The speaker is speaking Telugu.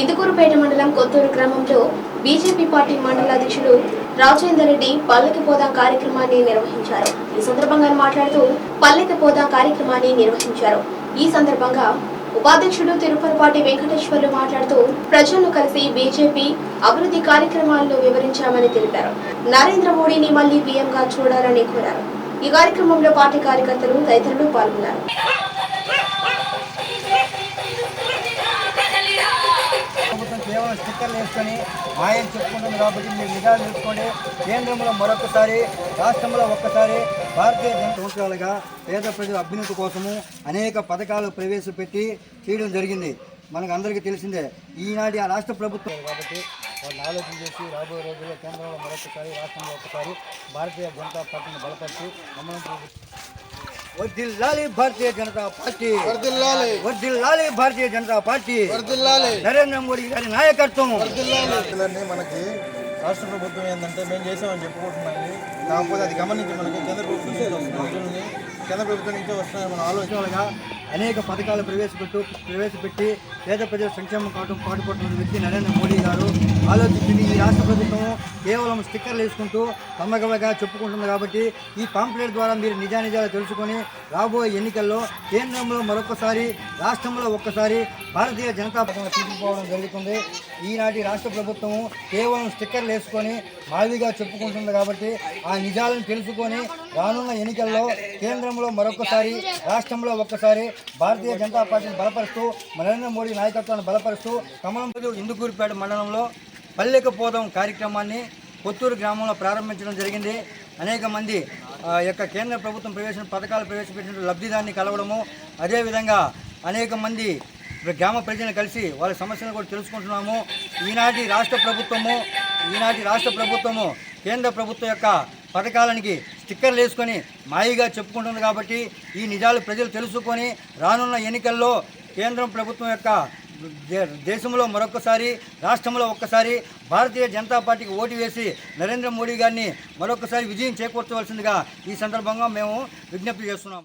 ఇందుకూరుపేట మండలం కొత్తూరు గ్రామంలో బీజేపీ పార్టీ మండల అధ్యక్షుడు రాజేందర్ రెడ్డి పల్లెకి పోదాం కార్యక్రమాన్ని నిర్వహించారు. ఈ సందర్భంగా మాట్లాడుతూ పల్లెకి పోదాం కార్యక్రమాన్ని నిర్వహించారు. ఈ సందర్భంగా ఉపాధ్యక్షుడు తిరుపతిపాటి వెంకటేశ్వర్లు మాట్లాడుతూ ప్రజలను కలిసి బీజేపీ అభివృద్ధి కార్యక్రమాలను వివరించామని తెలిపారు. నరేంద్ర మోడీని మళ్ళీ పీఎంగా చూడాలని కోరారు. ఈ కార్యక్రమంలో పార్టీ కార్యకర్తలు తదితరులు పాల్గొన్నారు. స్టిక్కర్లు వేసుకొని మాయం చెప్పుకుంటుంది కాబట్టి మీరు నిజాలు తెలుసుకోండి. కేంద్రంలో మరొకసారి రాష్ట్రంలో ఒక్కసారి భారతీయ జనతా సంవత్సరాలుగా పేద ప్రజల అభ్యున్నతి కోసము అనేక పథకాలు ప్రవేశపెట్టి చేయడం జరిగింది. మనకు అందరికీ తెలిసిందే ఈనాటి ఆ రాష్ట్ర ప్రభుత్వం కాబట్టి వాళ్ళు ఆలోచన చేసి రాబోయే రోజుల్లో కేంద్రంలో మరొకసారి రాష్ట్రంలో ఒకసారి భారతీయ జనతా పార్టీని బలపరిచి మమ్మల్ని వర్ధిల్లాలి భారతీయ జనతా పార్టీ. వర్ధిల్లాలి. వర్ధిల్లాలి భారతీయ జనతా పార్టీ. వర్ధిల్లాలి. నరేంద్ర మోడీ గారి నాయకత్వం. వర్ధిల్లాలి. మనకి రాష్ట్ర ప్రభుత్వం ఏంటంటే మేము చేసామని చెప్పుకుంటున్నాయి కాకపోతే అది గమనించి మనకి కేంద్ర ప్రభుత్వం కేంద్ర ప్రభుత్వం నుంచే వస్తున్నాయి మన ఆలోచన సంవత్సరాలుగా అనేక పథకాలు ప్రవేశపెట్టు ప్రవేశపెట్టి పేద ప్రజల సంక్షేమం కావడం పాటుపడుతున్న వ్యక్తి నరేంద్ర మోడీ గారు. ఆలోచించింది ఈ రాష్ట్ర ప్రభుత్వం కేవలం స్టిక్కర్లు వేసుకుంటూ తమ్మగవగా చెప్పుకుంటుంది కాబట్టి ఈ పాంప్లెట్ ద్వారా మీరు నిజానిజాలు తెలుసుకొని రాబోయే ఎన్నికల్లో కేంద్రంలో మరొకసారి రాష్ట్రంలో ఒక్కసారి భారతీయ జనతా పార్టీ తీసుకుపోవడం జరుగుతుంది. ఈనాటి రాష్ట్ర ప్రభుత్వం కేవలం స్టిక్కర్లు వేసుకొని మాదిరిగా చెప్పుకుంటుంది కాబట్టి ఆ నిజాలను తెలుసుకొని రానున్న ఎన్నికల్లో కేంద్రంలో మరొకసారి రాష్ట్రంలో ఒక్కసారి భారతీయ జనతా పార్టీని బలపరుస్తూ నరేంద్ర మోడీ నాయకత్వాన్ని బలపరుస్తూ కమలం ఇందుకూరుపేట మండలంలో పల్లెకపోదం కార్యక్రమాన్ని కొత్తూరు గ్రామంలో ప్రారంభించడం జరిగింది. అనేక మంది యొక్క కేంద్ర ప్రభుత్వం ప్రవేశ పథకాలు ప్రవేశపెట్టిన లబ్ధిదాన్ని కలవడము అదేవిధంగా అనేక మంది గ్రామ ప్రజలను కలిసి వాళ్ళ సమస్యలను కూడా తెలుసుకుంటున్నాము. ఈనాటి రాష్ట్ర ప్రభుత్వము ఈనాటి రాష్ట్ర ప్రభుత్వము కేంద్ర ప్రభుత్వం యొక్క పథకాలనికి స్టిక్కర్లు వేసుకొని మాయిగా చెప్పుకుంటుంది కాబట్టి ఈ నిజాలు ప్రజలు తెలుసుకొని రానున్న ఎన్నికల్లో కేంద్రం ప్రభుత్వం యొక్క దే- దేశంలో మరొకసారి రాష్ట్రంలో ఒక్కసారి భారతీయ జనతా పార్టీకి ఓటు వేసి నరేంద్ర మోడీ గారిని మరొకసారి విజయం చేకూర్చవలసిందిగా ఈ సందర్భంగా మేము విజ్ఞప్తి చేస్తున్నాం.